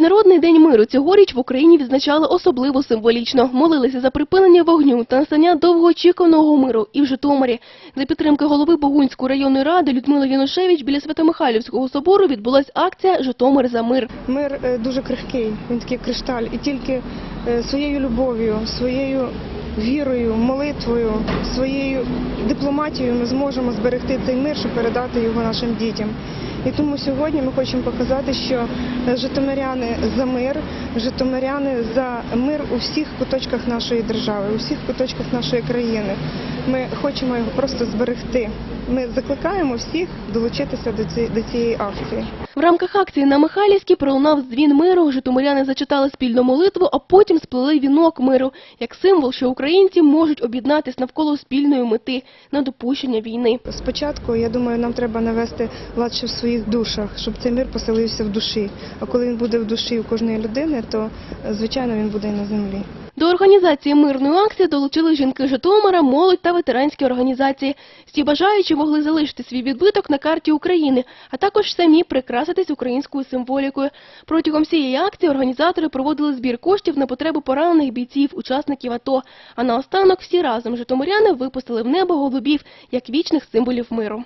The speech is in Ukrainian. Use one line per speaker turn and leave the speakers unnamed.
Міжнародний день миру цьогоріч в Україні відзначали особливо символічно. Молилися за припинення вогню та настання довгоочікуваного миру і в Житомирі. За підтримки голови Богунської районної ради Людмили Янушевич біля Святомихайлівського собору відбулась акція «Житомир за мир».
Мир е, дуже крихкий, він такий кришталь, і тільки е, своєю любов'ю, своєю вірою, молитвою, своєю дипломатією ми зможемо зберегти цей мир, щоб передати його нашим дітям. І тому сьогодні ми хочемо показати, що е, житомиряни за мир, житомиряни за мир у всіх куточках нашої держави, у всіх куточках нашої країни. Ми хочемо його просто зберегти. Ми закликаємо всіх долучитися до цієї, до цієї акції.
В рамках акції на Михайлівській пролунав дзвін миру, житомиряни зачитали спільну молитву, а потім сплели вінок миру, як символ, що українці можуть об'єднатись навколо спільної мети – недопущення війни.
Спочатку, я думаю, нам треба навести лад ще в своїх душах, щоб цей мир поселився в душі. А коли він буде в душі у кожної людини, то звичайно він буде і на землі.
До організації мирної акції долучили жінки Житомира, молодь та ветеранські організації. Всі бажаючі могли залишити свій відбиток на карті України, а також самі прикраситись українською символікою. Протягом всієї акції організатори проводили збір коштів на потреби поранених бійців, учасників АТО. А наостанок всі разом житомиряни випустили в небо голубів як вічних символів миру.